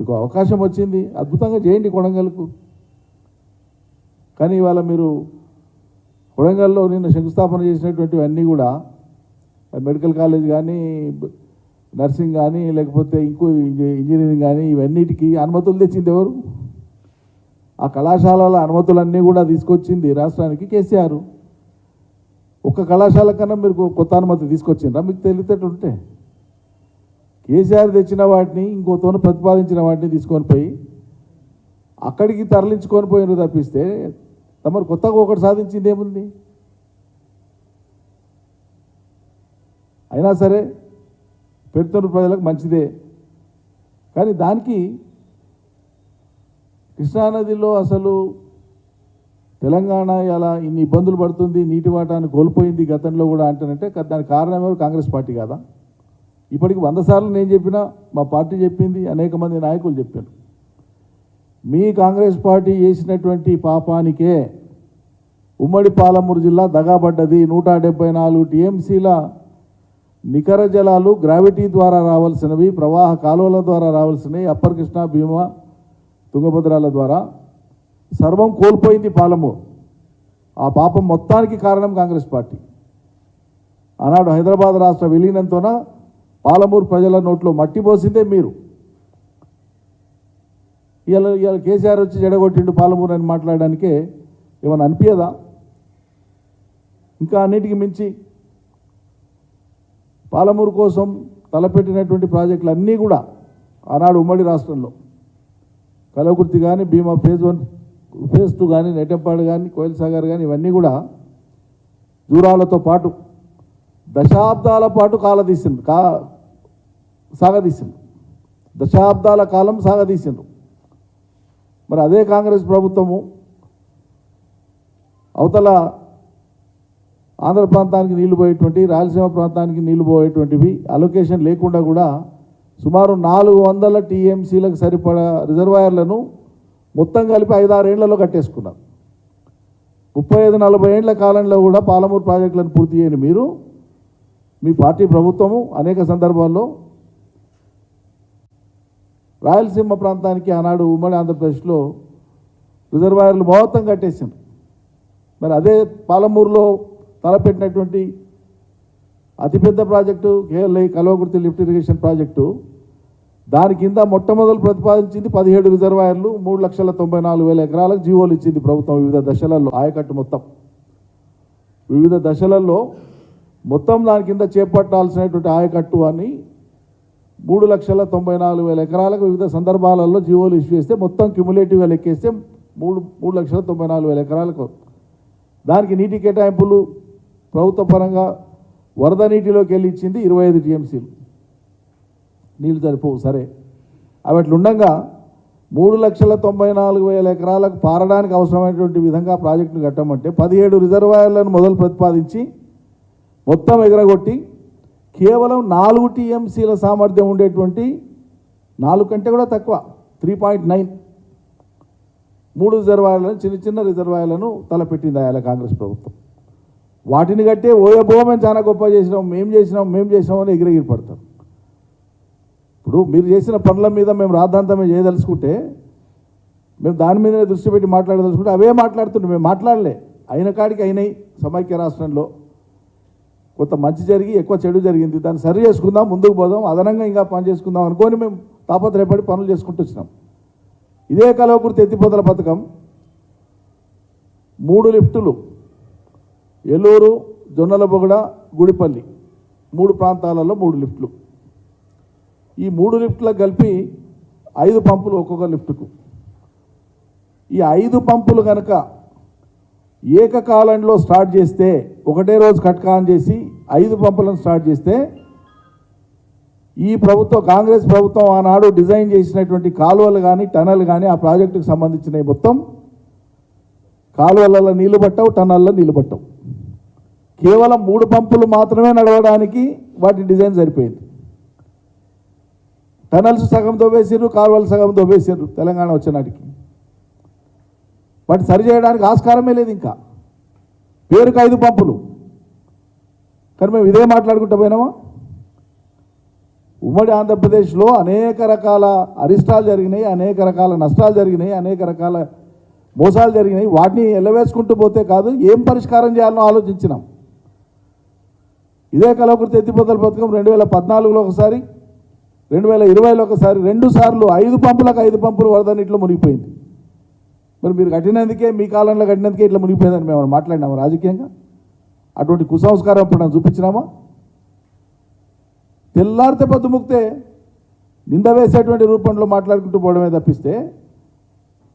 మీకు అవకాశం వచ్చింది అద్భుతంగా చేయండి కొడంగల్కు. కానీ ఇవాళ మీరు కొడంగల్లో నిన్న శంకుస్థాపన చేసినటువంటివన్నీ కూడా మెడికల్ కాలేజ్ కానీ నర్సింగ్ కానీ లేకపోతే ఇంకో ఇంజనీరింగ్ కానీ ఇవన్నిటికీ అనుమతులు తెచ్చింది ఎవరు? ఆ కళాశాలల అనుమతులన్నీ కూడా తీసుకొచ్చింది రాష్ట్రానికి కేసీఆర్. ఒక్క కళాశాల కన్నా మీరు కొత్త అనుమతి తీసుకొచ్చిండ్రా? మీకు తెలియటట్టు ఉంటే కేసీఆర్ తెచ్చిన వాటిని ఇంకోతోనూ ప్రతిపాదించిన వాటిని తీసుకొని పోయి అక్కడికి తరలించుకొని పోయినారు తప్పిస్తే తమరు కొత్తగా ఒకటి సాధించింది ఏముంది? అయినా సరే పెడుతున్న ప్రజలకు మంచిదే. కానీ దానికి కృష్ణానదిలో అసలు తెలంగాణ ఇలా ఇన్ని ఇబ్బందులు పడుతుంది నీటి వాటాన్ని కోల్పోయింది గతంలో కూడా అంటానంటే దానికి కారణం ఎవరు? కాంగ్రెస్ పార్టీ కాదా? ఇప్పటికి వంద సార్లు నేను చెప్పినా మా పార్టీ చెప్పింది అనేక మంది నాయకులు చెప్పారు. మీ కాంగ్రెస్ పార్టీ చేసినటువంటి పాపానికే ఉమ్మడి పాలమూరు జిల్లా దగాబడ్డది. నూట డెబ్బై నాలుగు టీఎంసీల నికర జలాలు గ్రావిటీ ద్వారా రావాల్సినవి ప్రవాహ కాలువల ద్వారా రావాల్సినవి అప్పర్ కృష్ణ భీమా తుంగభద్రాల ద్వారా. సర్వం కోల్పోయింది పాలమూరు. ఆ పాపం మొత్తానికి కారణం కాంగ్రెస్ పార్టీ. ఆనాడు హైదరాబాద్ రాష్ట్ర విలీనంతోన పాలమూరు ప్రజల నోట్లో మట్టి పోసిందే మీరు. ఇవాళ ఇవాళ కేసీఆర్ వచ్చి జడగొట్టిండు పాలమూరు అని మాట్లాడడానికే ఏమైనా అనిపించదా ఇంకా అన్నిటికీ మించి పాలమూరు కోసం తలపెట్టినటువంటి ప్రాజెక్టులు అన్నీ కూడా ఆనాడు ఉమ్మడి రాష్ట్రంలో. కలవకుర్తి కానీ Bhima phase one phase two కానీ నెటెంపాడు కానీ కోయిల్ సాగర్ కానీ ఇవన్నీ కూడా దూరాలతో పాటు దశాబ్దాల పాటు కాలదీసిండ్రు కా సాగదీసిండ్రు. దశాబ్దాల కాలం సాగదీసిండ్రు. మరి అదే కాంగ్రెస్ ప్రభుత్వము అవతల ఆంధ్ర ప్రాంతానికి నీళ్ళు పోయేటువంటి రాయలసీమ ప్రాంతానికి నీళ్ళు పోయేటువంటివి అలొకేషన్ లేకుండా కూడా సుమారు నాలుగు వందల టీఎంసీలకు సరిపడా రిజర్వాయర్లను మొత్తం కలిపి ఐదారేళ్ళలో కట్టేసుకున్నారు. ముప్పై ఐదు నలభై ఏళ్ళ కాలంలో కూడా పాలమూరు ప్రాజెక్టులను పూర్తి చేయని మీరు మీ పార్టీ ప్రభుత్వము అనేక సందర్భాల్లో రాయలసీమ ప్రాంతానికి ఆనాడు ఉమ్మడి ఆంధ్రప్రదేశ్లో రిజర్వాయర్లు మొత్తం కట్టేసింది మరి అదే పాలమూరులో తలపెట్టినటువంటి అతిపెద్ద project KLI Kalwakurthy lift irrigation project దాని కింద మొట్టమొదలు ప్రతిపాదించింది పదిహేడు రిజర్వాయర్లు మూడు లక్షల తొంభై నాలుగు వేల ఎకరాలకు జీవోలు ఇచ్చింది ప్రభుత్వం వివిధ దశలలో. ఆయకట్టు మొత్తం. వివిధ దశలలో మొత్తం దాని కింద చేపట్టాల్సినటువంటి ఆయకట్టు అని మూడు లక్షల తొంభై నాలుగు వేల ఎకరాలకు వివిధ సందర్భాలలో జీవోలు ఇష్యూ చేస్తే మొత్తం క్యుములేటివ్గా లెక్కేస్తే మూడు మూడు లక్షల తొంభై నాలుగు వేల ఎకరాలకు. దానికి నీటి కేటాయింపులు ప్రభుత్వ పరంగా వరద నీటిలోకి వెళ్ళి ఇచ్చింది ఇరవై ఐదు టీఎంసీలు. నీళ్ళు సరిపోవు సరే. అవి ఉండగా మూడు లక్షల తొంభై నాలుగు వేల ఎకరాలకు పారడానికి అవసరమైనటువంటి విధంగా ప్రాజెక్టును కట్టమంటే పదిహేడు రిజర్వాయర్లను మొదలు ప్రతిపాదించి మొత్తం ఎగరగొట్టి కేవలం నాలుగు టీఎంసీల సామర్థ్యం ఉండేటువంటి నాలుగు కంటే కూడా తక్కువ త్రీ పాయింట్ నైన్ మూడు రిజర్వాయర్లను చిన్న చిన్న రిజర్వాయర్లను తలపెట్టింది ఆయన కాంగ్రెస్ ప్రభుత్వం. వాటిని కట్టే ఓయబో మేము చాలా గొప్ప చేసినాం మేము చేసినాం మేము చేసినాం అని ఎగిరెగిరి పడతాం ఇప్పుడు మీరు చేసిన పనుల మీద మేము రాద్ధాంతమే చేయదలుచుకుంటే మేము దాని మీదనే దృష్టి పెట్టి మాట్లాడదలుచుకుంటే అవే మాట్లాడుతుంటే మేము మాట్లాడలే. అయిన కాడికి అయినాయి సమైక్య రాష్ట్రంలో. కొంత మంచి జరిగి ఎక్కువ చెడు జరిగింది. దాన్ని సరి చేసుకుందాం ముందుకు పోదాం అదనంగా ఇంకా పని చేసుకుందాం అనుకొని మేము తాపత్రయపడి పనులు చేసుకుంటూ వచ్చినాం. ఇదే కలవకుర్తి ఎత్తిపోతల పథకం. మూడు లిఫ్టులు. ఏలూరు జొన్నలబొగడ గుడిపల్లి. మూడు ప్రాంతాలలో మూడు లిఫ్టులు. ఈ మూడు లిఫ్టులకు కలిపి ఐదు పంపులు ఒక్కొక్క లిఫ్టుకు. ఈ ఐదు పంపులు కనుక ఏకకాలంలో స్టార్ట్ చేస్తే ఒకటే రోజు కట్కాన్ చేసి ఐదు పంపులను స్టార్ట్ చేస్తే ఈ ప్రభుత్వం కాంగ్రెస్ ప్రభుత్వం ఆనాడు డిజైన్ చేసినటువంటి కాలువలు కానీ టనల్ కానీ ఆ ప్రాజెక్టుకు సంబంధించినవి మొత్తం కాలువలలో నీళ్ళు పట్టవు టనల్లో నీళ్ళు పట్టవు. కేవలం మూడు పంపులు మాత్రమే నడవడానికి వాటి డిజైన్ సరిపోయింది. టనల్స్ సగం దోవేసారు కాలువలు సగం దోవేసారు తెలంగాణ వచ్చినాటికి వాటి సరి చేయడానికి ఆస్కారమే లేదు ఇంకా. పేరుకు ఐదు పంపులు. కానీ మేము ఇదే మాట్లాడుకుంటూ పోయినామా? ఉమ్మడి ఆంధ్రప్రదేశ్లో అనేక రకాల అరిష్టాలు జరిగినాయి అనేక రకాల నష్టాలు జరిగినాయి అనేక రకాల మోసాలు జరిగినాయి. వాటిని ఎల్లవేసుకుంటూ పోతే కాదు ఏం పరిష్కారం చేయాలనో ఆలోచించినాం. ఇదే కలవకృతి ఎత్తిపోతల పథకం రెండు వేల పద్నాలుగులో ఒకసారి రెండు వేల ఇరవైలో ఒకసారి రెండు సార్లు ఐదు పంపులకు ఐదు పంపులు వరద నీటిలో మునిగిపోయింది. మరి మీరు కట్టినందుకే మీ కాలంలో కట్టినందుకే ఇట్లా మునిగిపోయిందని మేము మాట్లాడినాము రాజకీయంగా? అటువంటి కుసంస్కారం ఇప్పుడు చూపించినామా? తెల్లారితే పొద్దుముక్తే నింద వేసేటువంటి రూపంలో మాట్లాడుకుంటూ పోవడమే తప్పిస్తే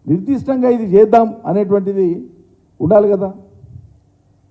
నిర్దిష్టంగా ఇది చేద్దాం అనేటువంటిది ఉండాలి కదా.